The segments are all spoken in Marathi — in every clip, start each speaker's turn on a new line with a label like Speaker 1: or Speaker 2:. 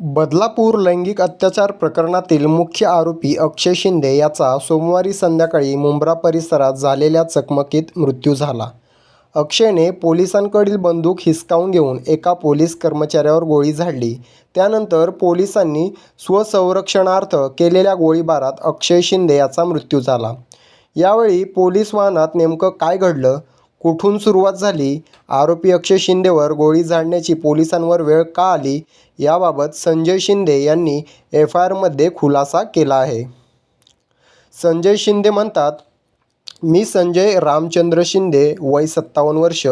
Speaker 1: बदलापूर लैंगिक अत्याचार प्रकरणातील मुख्य आरोपी अक्षय शिंदे याचा सोमवारी संध्याकाळी मुंब्रा परिसरात झालेल्या चकमकीत मृत्यू झाला. अक्षयने पोलिसांकडील बंदूक हिसकावून घेऊन एका पोलीस कर्मचाऱ्यावर गोळी झाडली. त्यानंतर पोलिसांनी स्वसंरक्षणार्थ केलेल्या गोळीबारात अक्षय शिंदे याचा मृत्यू झाला. यावेळी पोलीस वाहनात नेमकं काय घडलं? कुठून सुरुवात झाली? आरोपी अक्षय शिंदेवर गोळी झाडण्याची पोलिसांवर वेळ का आली? याबाबत संजय शिंदे यांनी एफ आय आरमध्ये खुलासा केला आहे. संजय शिंदे म्हणतात, मी संजय रामचंद्र शिंदे, वय सत्तावन्न वर्ष.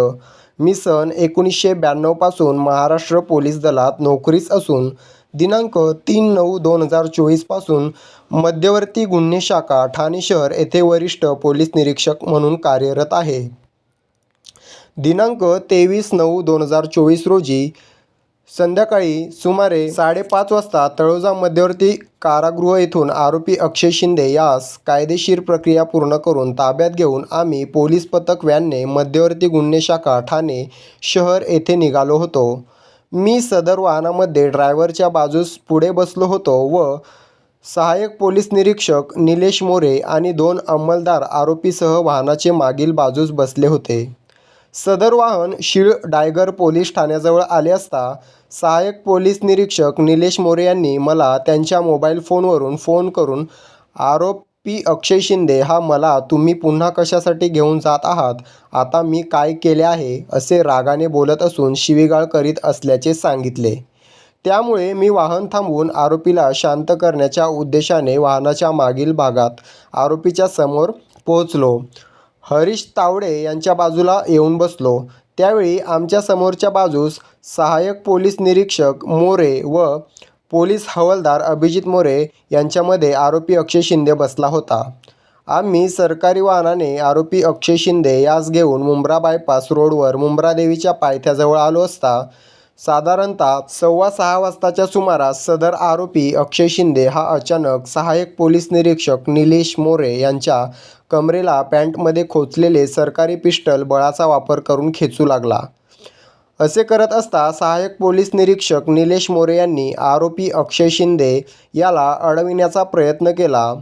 Speaker 1: मी सन एकोणीसशे ब्याण्णवपासून महाराष्ट्र पोलीस दलात नोकरीस असून दिनांक तीन नऊ दोन हजार चोवीसपासून मध्यवर्ती गुन्हे शाखा ठाणे शहर येथे वरिष्ठ पोलीस निरीक्षक म्हणून कार्यरत आहे. दिनांक तेवीस नऊ दोन हजार चोवीस रोजी संध्याकाळी सुमारे साडेपाच वाजता तळोजा मध्यवर्ती कारागृह येथून आरोपी अक्षय शिंदे यास कायदेशीर प्रक्रिया पूर्ण करून ताब्यात घेऊन आम्ही पोलीस पथक व्हॅनने मध्यवर्ती गुन्हे शाखा ठाणे शहर येथे निघालो होतो. मी सदर वाहनामध्ये ड्रायव्हरच्या बाजूस पुढे बसलो होतो व सहाय्यक पोलीस निरीक्षक निलेश मोरे आणि दोन अंमलदार आरोपीसह वाहनाचे मागील बाजूस बसले होते. सदर वाहन शीळ-डायगर पोलीस ठाण्याजवळ आले असता सहाय्यक पोलीस निरीक्षक निलेश मोरे यांनी मला त्यांच्या मोबाईल फोनवरून फोन करून आरोपी अक्षय शिंदे हा मला तुम्ही पुन्हा कशासाठी घेऊन जात आहात, आता मी काय केले आहे, असे रागाने बोलत असून शिवीगाळ करीत असल्याचे सांगितले. त्यामुळे मी वाहन थांबवून आरोपीला शांत करण्याच्या उद्देशाने वाहनाच्या मागील भागात आरोपीच्या समोर पोहोचलो. हरीश तावडे यांच्या बाजूला येऊन बसलो. त्यावेळी आमच्या समोरच्या बाजूस सहाय्यक पोलीस निरीक्षक मोरे व पोलीस हवालदार अभिजित मोरे यांच्यामध्ये आरोपी अक्षय शिंदे बसला होता. आम्ही सरकारी वाहनाने आरोपी अक्षय शिंदे यास घेऊन मुंब्रा बायपास रोडवर मुंब्रा देवीच्या पायथ्याजवळ आलो असता साधारणतः सव्वा सहा वाजताच्या सुमारास सदर आरोपी अक्षय शिंदे हा अचानक सहाय्यक पोलीस निरीक्षक निलेश मोरे यांच्या कमरेला पँटमध्ये खोचलेले सरकारी पिस्टल बळाचा वापर करून खेचू लागला. असे करत असता सहाय्यक पोलीस निरीक्षक निलेश मोरे यांनी आरोपी अक्षय शिंदे याला अडविण्याचा प्रयत्न केला.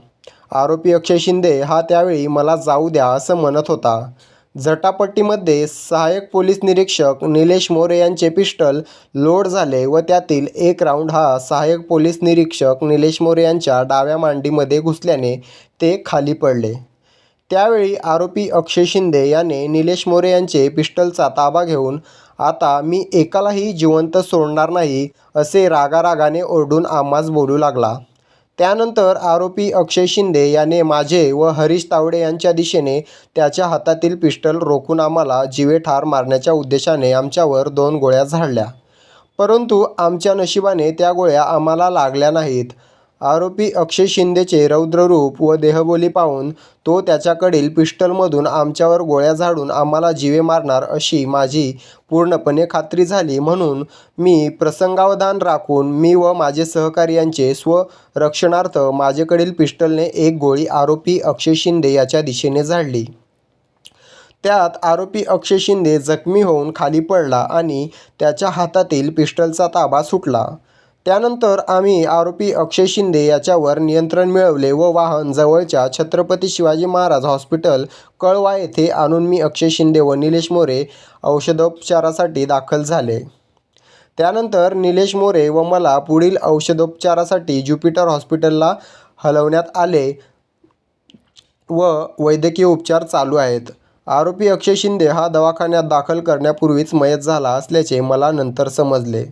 Speaker 1: आरोपी अक्षय शिंदे हा त्यावेळी मला जाऊ द्या असं म्हणत होता. झटापट्टीमध्ये सहाय्यक पोलीस निरीक्षक निलेश मोरे यांचे पिस्टल लोड झाले व त्यातील एक राऊंड हा सहाय्यक पोलीस निरीक्षक निलेश मोरे यांच्या डाव्या मांडीमध्ये घुसल्याने ते खाली पडले. त्यावेळी आरोपी अक्षय शिंदे याने निलेश मोरे यांचे पिस्टलचा ताबा घेऊन आता मी एकालाही जिवंत सोडणार नाही असे रागारागाने ओरडून आम्हास बोलू लागला. त्यानंतर आरोपी अक्षय शिंदे याने माझे व हरीश तावडे यांच्या दिशेने त्याच्या हातातील पिस्टल रोखून आम्हाला जीवे ठार मारण्याच्या उद्देशाने आमच्यावर दोन गोळ्या झाडल्या. परंतु आमच्या नशिबाने त्या गोळ्या आम्हाला लागल्या नाहीत. आरोपी अक्षय शिंदेचे रौद्ररूप व देहबोली पाहून तो त्याच्याकडील पिस्टलमधून आमच्यावर गोळ्या झाडून आम्हाला जीवे मारणार अशी माझी पूर्णपणे खात्री झाली म्हणून मी प्रसंगावधान राखून मी व माझे सहकारी यांचे स्वरक्षणार्थ माझ्याकडील पिस्टलने एक गोळी आरोपी अक्षय शिंदे याच्या दिशेने झाडली. त्यात आरोपी अक्षय शिंदे जखमी होऊन खाली पडला आणि त्याच्या हातातील पिस्टलचा ताबा सुटला. त्यानंतर आम्ही आरोपी अक्षय शिंदे याच्यावर नियंत्रण मिळवले व वाहन जवळच्या छत्रपती शिवाजी महाराज हॉस्पिटल कळवा येथे आणून मी अक्षय शिंदे व निलेश मोरे औषधोपचारासाठी दाखल झाले. त्यानंतर निलेश मोरे व मला पुढील औषधोपचारासाठी ज्युपिटर हॉस्पिटलला हलवण्यात आले व वैद्यकीय उपचार चालू आहेत. आरोपी अक्षय शिंदे हा दवाखान्यात दाखल करण्यापूर्वीच मयत झाला असल्याचे मला नंतर समजले.